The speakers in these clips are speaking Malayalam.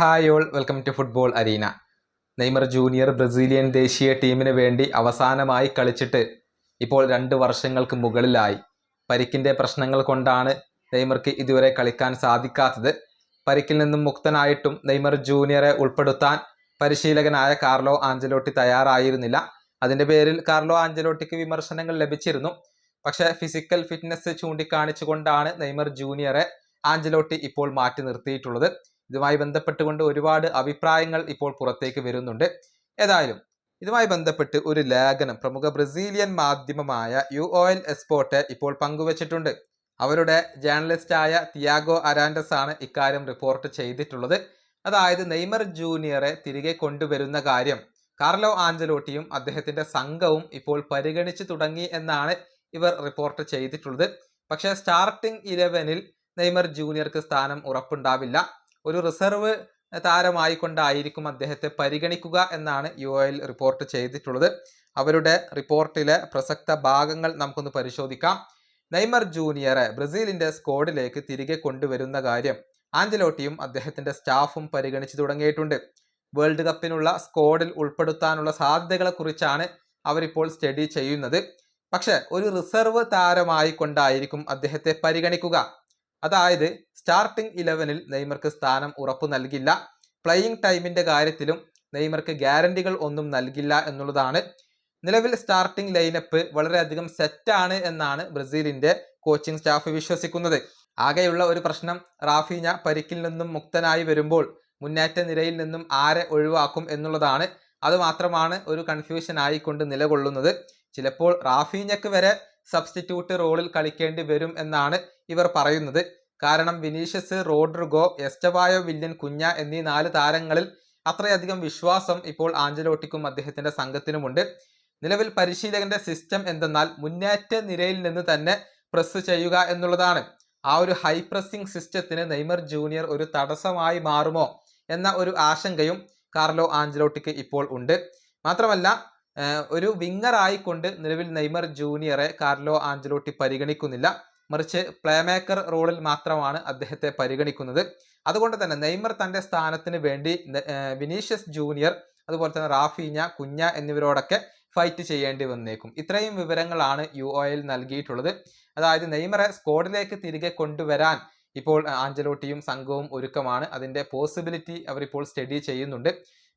Hi all welcome to football arena. Neymar junior Brazilian ദേശീയ ടീമിന് വേണ്ടി അവസാനമായി കളിച്ചിട്ട് ഇപ്പോൾ രണ്ട് വർഷങ്ങൾക്ക് മുകളിലായി. പരിക്കിന്റെ പ്രശ്നങ്ങൾ കൊണ്ടാണ് നെയ്മർക്ക് ഇതുവരെ കളിക്കാൻ സാധിക്കാത്തത്. പരിക്കിൽ നിന്നും മുക്തനായിട്ടും നെയ്മർ ജൂനിയറെ ഉൾപ്പെടുത്താൻ പരിശീലകനായ കാർലോ ആഞ്ചലോട്ടി തയ്യാറായിരുന്നില്ല. അതിന്റെ പേരിൽ കാർലോ ആഞ്ചലോട്ടിക്ക് വിമർശനങ്ങൾ ലഭിച്ചിരുന്നു. പക്ഷേ ഫിസിക്കൽ ഫിറ്റ്നസ് ചൂണ്ടിക്കാണിച്ചുകൊണ്ടാണ് നെയ്മർ ജൂനിയറെ ആഞ്ചലോട്ടി ഇപ്പോൾ മാറ്റി നിർത്തിയിട്ടുള്ളത്. ഇതുമായി ബന്ധപ്പെട്ടുകൊണ്ട് ഒരുപാട് അഭിപ്രായങ്ങൾ ഇപ്പോൾ പുറത്തേക്ക് വരുന്നുണ്ട്. ഏതായാലും ഇതുമായി ബന്ധപ്പെട്ട് ഒരു ലേഖനം പ്രമുഖ ബ്രസീലിയൻ മാധ്യമമായ യു ഒ എൽ എസ്പോർട്ട് ഇപ്പോൾ പങ്കുവച്ചിട്ടുണ്ട്. അവരുടെ ജേർണലിസ്റ്റായ തിയാഗോ അരാൻഡസ് ആണ് ഇക്കാര്യം റിപ്പോർട്ട് ചെയ്തിട്ടുള്ളത്. അതായത് നെയ്മർ ജൂനിയറെ തിരികെ കൊണ്ടുവരുന്ന കാര്യം കാർലോ ആഞ്ചലോട്ടിയും അദ്ദേഹത്തിന്റെ സംഘവും ഇപ്പോൾ പരിഗണിച്ചു തുടങ്ങി എന്നാണ് ഇവർ റിപ്പോർട്ട് ചെയ്തിട്ടുള്ളത്. പക്ഷേ സ്റ്റാർട്ടിംഗ് ഇലവനിൽ നെയ്മർ ജൂനിയർക്ക് സ്ഥാനം ഉറപ്പുണ്ടാവില്ല. ഒരു റിസർവ് താരമായിക്കൊണ്ടായിരിക്കും അദ്ദേഹത്തെ പരിഗണിക്കുക എന്നാണ് യു എൽ റിപ്പോർട്ട് ചെയ്തിട്ടുള്ളത്. അവരുടെ റിപ്പോർട്ടിലെ പ്രസക്ത ഭാഗങ്ങൾ നമുക്കൊന്ന് പരിശോധിക്കാം. നെയ്മർ ജൂനിയറെ ബ്രസീലിന്റെ സ്ക്വാഡിലേക്ക് തിരികെ കൊണ്ടുവരുന്ന കാര്യം ആഞ്ചലോട്ടിയും അദ്ദേഹത്തിന്റെ സ്റ്റാഫും പരിഗണിച്ചു തുടങ്ങിയിട്ടുണ്ട്. വേൾഡ് കപ്പിനുള്ള സ്ക്വാഡിൽ ഉൾപ്പെടുത്താനുള്ള സാധ്യതകളെക്കുറിച്ചാണ് അവരിപ്പോൾ സ്റ്റഡി ചെയ്യുന്നത്. പക്ഷെ ഒരു റിസർവ് താരമായിക്കൊണ്ടായിരിക്കും അദ്ദേഹത്തെ പരിഗണിക്കുക. അതായത് സ്റ്റാർട്ടിംഗ് ഇലവനിൽ നെയ്മർക്ക് സ്ഥാനം ഉറപ്പു നൽകില്ല. പ്ലേയിങ് ടൈമിന്റെ കാര്യത്തിലും നെയ്മർക്ക് ഗ്യാരണ്ടികൾ ഒന്നും നൽകില്ല എന്നുള്ളതാണ്. നിലവിൽ സ്റ്റാർട്ടിംഗ് ലൈനപ്പ് വളരെയധികം സെറ്റാണ് എന്നാണ് ബ്രസീലിന്റെ കോച്ചിങ് സ്റ്റാഫ് വിശ്വസിക്കുന്നത്. ആകെയുള്ള ഒരു പ്രശ്നം റാഫീന പരിക്കിൽ നിന്നും മുക്തനായി വരുമ്പോൾ മുന്നേറ്റ നിരയിൽ നിന്നും ആരെ ഒഴിവാക്കും എന്നുള്ളതാണ്. അതുമാത്രമാണ് ഒരു കൺഫ്യൂഷൻ ആയിക്കൊണ്ട് നിലകൊള്ളുന്നത്. ചിലപ്പോൾ റാഫീനയ്ക്ക് വരെ സബ്സ്റ്റിറ്റ്യൂട്ട് റോളിൽ കളിക്കേണ്ടി വരും എന്നാണ് ഇവർ പറയുന്നത്. കാരണം വിനീഷ്യസ് റോഡ്രിഗോ എസ്റ്റവായോ വില്യൻ കുഞ്ഞ എന്നീ നാല് താരങ്ങളിൽ അത്രയധികം വിശ്വാസം ഇപ്പോൾ ആഞ്ചലോട്ടിക്കും അദ്ദേഹത്തിന്റെ സംഘത്തിനുമുണ്ട്. നിലവിൽ പരിശീലകന്റെ സിസ്റ്റം എന്തെന്നാൽ മുന്നേറ്റ നിരയിൽ നിന്ന് തന്നെ പ്രസ് ചെയ്യുക എന്നുള്ളതാണ്. ആ ഒരു ഹൈ പ്രസ്സിംഗ് സിസ്റ്റത്തിന് നെയ്മർ ജൂനിയർ ഒരു തടസ്സമായി മാറുമോ എന്ന ഒരു ആശങ്കയും കാർലോ ആഞ്ചലോട്ടിക്ക് ഇപ്പോൾ ഉണ്ട്. മാത്രമല്ല ഒരു വിങ്ങർ ആയിക്കൊണ്ട് നിലവിൽ നെയ്മർ ജൂനിയറെ കാർലോ ആഞ്ചലോട്ടി പരിഗണിക്കുന്നില്ല. മറിച്ച് പ്ലേമേക്കർ റോളിൽ മാത്രമാണ് അദ്ദേഹത്തെ പരിഗണിക്കുന്നത്. അതുകൊണ്ട് തന്നെ നെയ്മർ തന്റെ സ്ഥാനത്തിന് വേണ്ടി വിനീഷ്യസ് ജൂനിയർ അതുപോലെ തന്നെ റാഫീഞ്ഞ കുഞ്ഞ എന്നിവരോടൊക്കെ ഫൈറ്റ് ചെയ്യേണ്ടി വന്നേക്കും. ഇത്രയും വിവരങ്ങളാണ് യു ഒ എൽ നൽകിയിട്ടുള്ളത്. അതായത് നെയ്മറെ സ്ക്വാഡിലേക്ക് തിരികെ കൊണ്ടുവരാൻ ഇപ്പോൾ ആഞ്ചലോട്ടിയും സംഘവും ഒരുക്കമാണ്. അതിന്റെ പോസിബിലിറ്റി അവരിപ്പോൾ സ്റ്റഡി ചെയ്യുന്നുണ്ട്.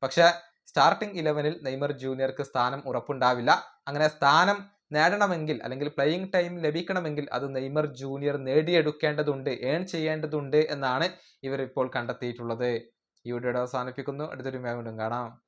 പക്ഷേ സ്റ്റാർട്ടിംഗ് ഇലവനിൽ നെയ്മർ ജൂനിയർക്ക് സ്ഥാനം ഉറപ്പുണ്ടാവില്ല. അങ്ങനെ സ്ഥാനം നേടണമെങ്കിൽ അല്ലെങ്കിൽ പ്ലേയിങ് ടൈം ലഭിക്കണമെങ്കിൽ അത് നെയ്മർ ജൂനിയർ നേടിയെടുക്കേണ്ടതുണ്ട് ഏൺ ചെയ്യേണ്ടതുണ്ട് എന്നാണ് ഇവർ ഇപ്പോൾ കണ്ടെത്തിയിട്ടുള്ളത്. ഈ വീഡിയോ അവസാനിപ്പിക്കുന്നു. അടുത്തൊരു വീണ്ടും കാണാം.